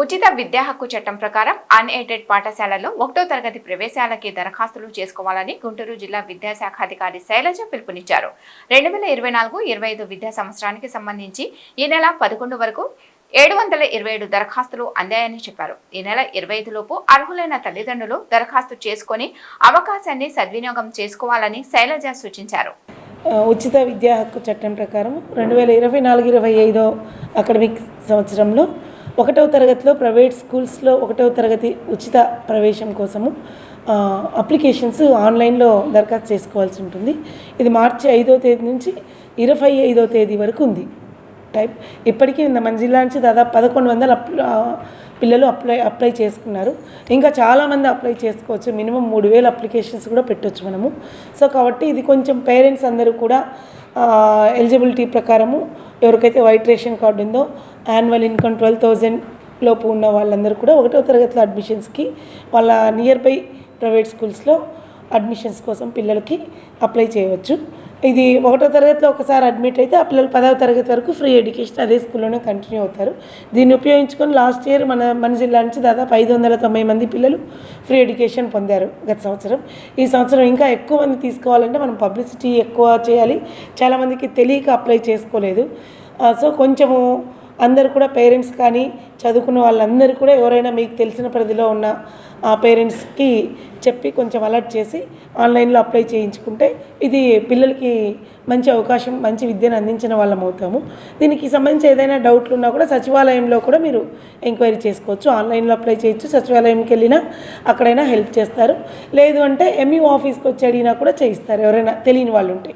ఉచిత విద్యా హక్కు చట్టం ప్రకారం అన్ఎయిడెడ్ పాఠశాలలో ఒకటో తరగతి ప్రవేశాలకి దరఖాస్తులు చేసుకోవాలని గుంటూరు జిల్లా విద్యాశాఖాధికారి శైలజ పిలుపునిచ్చారు. రెండు వేల ఇరవై నాలుగు ఇరవై ఐదు విద్యా సంవత్సరానికి సంబంధించి ఈ నెల పదకొండు వరకు ఏడు వందల ఇరవై ఏడు దరఖాస్తులు అందాయని చెప్పారు. ఈ నెల ఇరవై ఐదు లోపు అర్హులైన తల్లిదండ్రులు దరఖాస్తు చేసుకొని అవకాశాన్ని సద్వినియోగం చేసుకోవాలని శైలజ సూచించారు. ఉచిత విద్యా హక్కు చట్టం ప్రకారం రెండు వేల ఇరవై నాలుగు ఇరవై ఐదో అకాడమిక్ సంవత్సరంలో ఒకటవ తరగతిలో ప్రైవేట్ స్కూల్స్లో ఒకటవ తరగతి ఉచిత ప్రవేశం కోసము అప్లికేషన్స్ ఆన్లైన్లో దరఖాస్తు చేసుకోవాల్సి ఉంటుంది. ఇది మార్చి ఐదో తేదీ నుంచి ఇరవై ఐదో తేదీ వరకు ఉంది. టైప్ ఇప్పటికీ మన జిల్లా నుంచి దాదాపు పదకొండు వందల పిల్లలు అప్లై అప్లై చేసుకున్నారు. ఇంకా చాలామంది అప్లై చేసుకోవచ్చు. మినిమం మూడు వేల అప్లికేషన్స్ కూడా పెట్టవచ్చు మనము. సో కాబట్టి ఇది కొంచెం పేరెంట్స్ అందరూ కూడా ఎలిజిబిలిటీ ప్రకారము ఎవరికైతే వైట్ రేషన్ కార్డు ఉందో యాన్యువల్ ఇన్కమ్ ట్వెల్వ్ థౌజండ్ లోపు ఉన్న వాళ్ళందరూ కూడా ఒకటో తరగతిలో అడ్మిషన్స్కి వాళ్ళ నియర్ బై ప్రైవేట్ స్కూల్స్లో అడ్మిషన్స్ కోసం పిల్లలకి అప్లై చేయవచ్చు. ఇది ఒకటో తరగతిలో ఒకసారి అడ్మిట్ అయితే ఆ పిల్లలు పదవ తరగతి వరకు ఫ్రీ ఎడ్యుకేషన్ అదే స్కూల్లోనే కంటిన్యూ అవుతారు. దీన్ని ఉపయోగించుకొని లాస్ట్ ఇయర్ మన మన జిల్లా నుంచి దాదాపు ఐదు వందల తొంభై మంది పిల్లలు ఫ్రీ ఎడ్యుకేషన్ పొందారు గత సంవత్సరం. ఈ సంవత్సరం ఇంకా ఎక్కువ మంది తీసుకోవాలంటే మనం పబ్లిసిటీ ఎక్కువ చేయాలి. చాలామందికి తెలియక అప్లై చేసుకోలేదు. సో కొంచెము అందరు కూడా పేరెంట్స్ కానీ చదువుకున్న వాళ్ళందరూ కూడా ఎవరైనా మీకు తెలిసిన పరిధిలో ఉన్న ఆ పేరెంట్స్కి చెప్పి కొంచెం అలర్ట్ చేసి ఆన్లైన్లో అప్లై చేయించుకుంటే ఇది పిల్లలకి మంచి అవకాశం మంచి విద్యను అందించిన వాళ్ళం అవుతాము. దీనికి సంబంధించి ఏదైనా డౌట్లు ఉన్నా కూడా సచివాలయంలో కూడా మీరు ఎంక్వైరీ చేసుకోవచ్చు. ఆన్లైన్లో అప్లై చేయొచ్చు. సచివాలయంకి వెళ్ళినా అక్కడైనా హెల్ప్ చేస్తారు. లేదు అంటే ఎంయూ ఆఫీస్కి వచ్చి అడిగినా కూడా చేయిస్తారు ఎవరైనా తెలియని వాళ్ళు ఉంటే